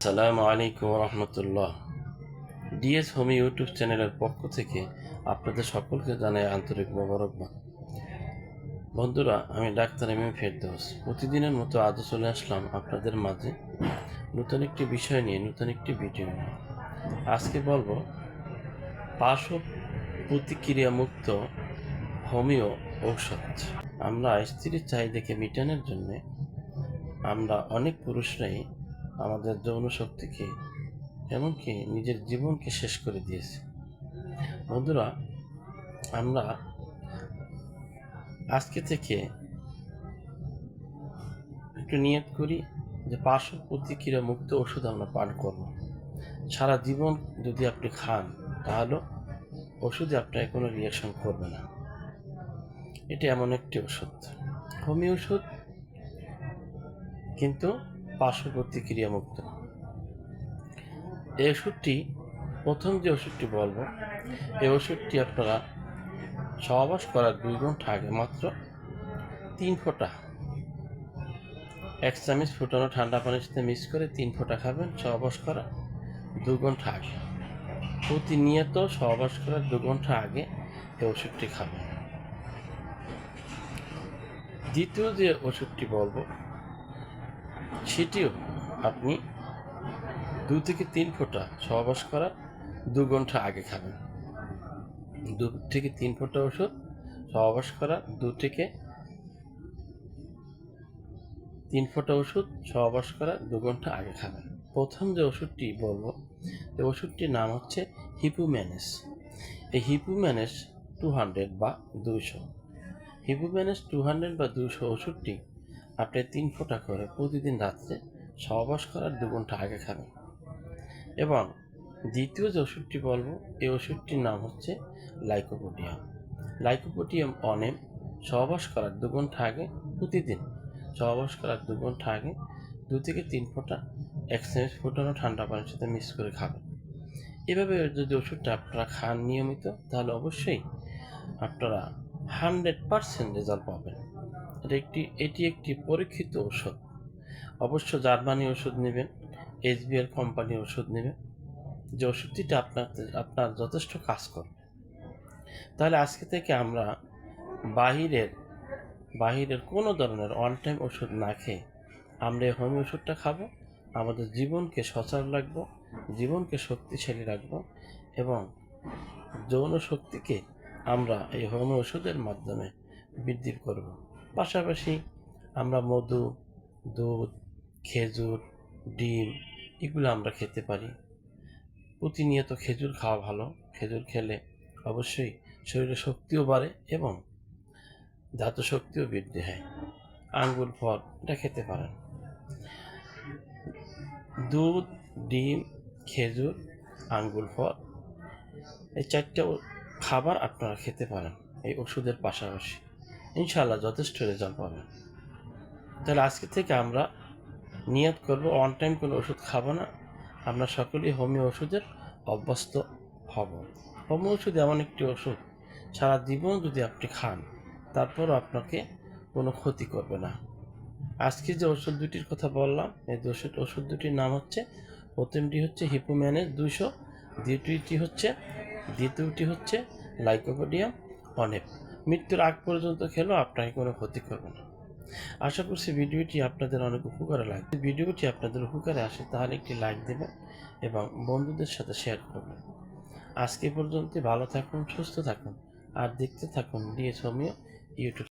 আসসালামু আলাইকুম রহমতুল্লাহ। ডিএস হোমি ইউটিউব চ্যানেলের পক্ষ থেকে আপনাদের সকলকে জানাই আন্তরিক মোবারকবাদ। বন্ধুরা, আমি ডাক্তার এম এম ফেরদৌস। প্রতিদিনের মতো আজও চলে আসলাম আপনাদের মাঝে নতুন একটি বিষয় নিয়ে, নতুন একটি ভিডিও নিয়ে। আজকে বলব, পার্শ্ব প্রতিক্রিয়া মুক্ত হোমিও ঔষধ। আমরা স্ত্রীর চাহিদাকে মেটানোর জন্যে আমরা অনেক পুরুষরাই আমাদের যৌন শক্তিকে, এমনকি নিজের জীবনকে শেষ করে দিয়েছে। বন্ধুরা, আমরা আজকে থেকে একটু নিয়ত করি যে পার্শ্ব প্রতিক্রিয়া মুক্ত ওষুধ আমরা পান করব। সারা জীবন যদি আপনি খান, তাহলে ওষুধে আপনার কোনো রিয়াকশন করবে না। এটি এমন একটি ওষুধ। হোমিও ওষুধ, কিন্তু পার্শ্ব প্রতিক্রিয়া মুক্ত এই ওষুধটি প্রথম যে ওষুধটি বলব, এই ওষুধটি আপনারা সহবাস করার দুই ঘণ্টা আগে মাত্র তিন ফোঁটা এক চামচ ফুটানো ঠান্ডা পানির সাথে মিক্স করে তিন ফোঁটা খাবেন সহবাস করা দু ঘণ্টা আগে। প্রতিনিয়ত সহবাস করার দু ঘণ্টা আগে এই ওষুধটি খাবেন। দ্বিতীয় যে ওষুধটি বলব সেটিও আপনি দু থেকে তিন ফোঁটা সহবাস করার দু ঘণ্টা আগে খাবেন। দু থেকে তিন ফোঁটা ওষুধ সহবাস করার দু থেকে তিন ফোঁটা ওষুধ সহবাস করার দু ঘণ্টা আগে খাবেন। প্রথম যে ওষুধটি বলব, এই ওষুধটির নাম হচ্ছে হিপুম্যানেস। এই হিপুম্যানেস টু হান্ড্রেড বা দুইশো। হিপুম্যানেস টু হান্ড্রেড বা দুশো ওষুধটি আপনি তিন ফোঁটা করে প্রতিদিন রাত্রে সহবাস করার দু ঘণ্টা আগে খাবেন। এবং দ্বিতীয় যে ওষুধটি বলব, এই ওষুধটির নাম হচ্ছে লাইকোপোডিয়াম। লাইকোপোডিয়াম অনেম সহবাস করার দু ঘণ্টা আগে প্রতিদিন সহবাস করার দু ঘণ্টা আগে দু থেকে তিন ফোঁটা এক চামচ ফুটানো ঠান্ডা পানির সাথে মিক্স করে খাবেন। এভাবে যদি ওষুধটা আপনারা খান নিয়মিত, তাহলে অবশ্যই আপনারা হান্ড্রেড পারসেন্ট রেজাল্ট পাবেন। একটি, এটি একটি পরীক্ষিত ওষুধ অবশ্য জার্মানি ওষুধ নেবেন, এসবিআর কোম্পানির ওষুধ নেবেন। যে ওষুধটিতে আপনার আপনার যথেষ্ট কাজ করবে। তাহলে আজকে থেকে আমরা বাহিরের বাহিরের কোনো ধরনের ওয়ান টাইম ওষুধ না খেয়ে আমরা এই হোমিও ওষুধটা খাব। আমাদের জীবনকে সচল রাখব, জীবনকে শক্তিশালী রাখব এবং যৌন শক্তিকে আমরা এই হোমিও ওষুধের মাধ্যমে বৃদ্ধি করব। পাশাপাশি আমরা মধু, দুধ, খেজুর, ডিম এগুলো আমরা খেতে পারি। প্রতিনিয়ত খেজুর খাওয়া ভালো। খেজুর খেলে অবশ্যই শরীরে শক্তিও বাড়ে এবং ধাতু শক্তিও বৃদ্ধি হয়। আঙ্গুর, ফল, এটা খেতে পারেন। দুধ, ডিম, খেজুর, আঙ্গুর, ফল, এই চারটে খাবার আপনারা খেতে পারেন এই ওষুধের পাশাপাশি। ইনশাল্লাহ যথেষ্ট রেজাল্ট পাবেন। তাহলে আজকে থেকে আমরা নিয়ত করব অন টাইম কোনো ওষুধ খাব না। আমরা সকলেই হোমিও ওষুধের অভ্যস্ত হব। হোমিও ওষুধ এমন একটি ওষুধ, সারা জীবন যদি আপনি খান, তারপরও আপনাকে কোনো ক্ষতি করবে না। আজকে যে ওষুধ দুটির কথা বললাম, এই ওষুধ ওষুধ দুটির নাম হচ্ছে, প্রথমটি হচ্ছে হিপোম্যানের দুশো দ্বিতীয়টি হচ্ছে দ্বিতীয়টি হচ্ছে লাইকোপোডিয়াম অনেক। মৃত্যুর আগ পর্যন্ত খেলেও আপনাকে কোনো ক্ষতি করবে না। আশা করছি ভিডিওটি আপনাদের অনেক উপকারে লাগবে। ভিডিওটি আপনাদের উপকারে আসে, তাহলে একটি লাইক দেবেন এবং বন্ধুদের সাথে শেয়ার করবেন। আজকে পর্যন্ত ভালো থাকুন, সুস্থ থাকুন, আর দেখতে থাকুন ডিএস হোমিও ইউটিউব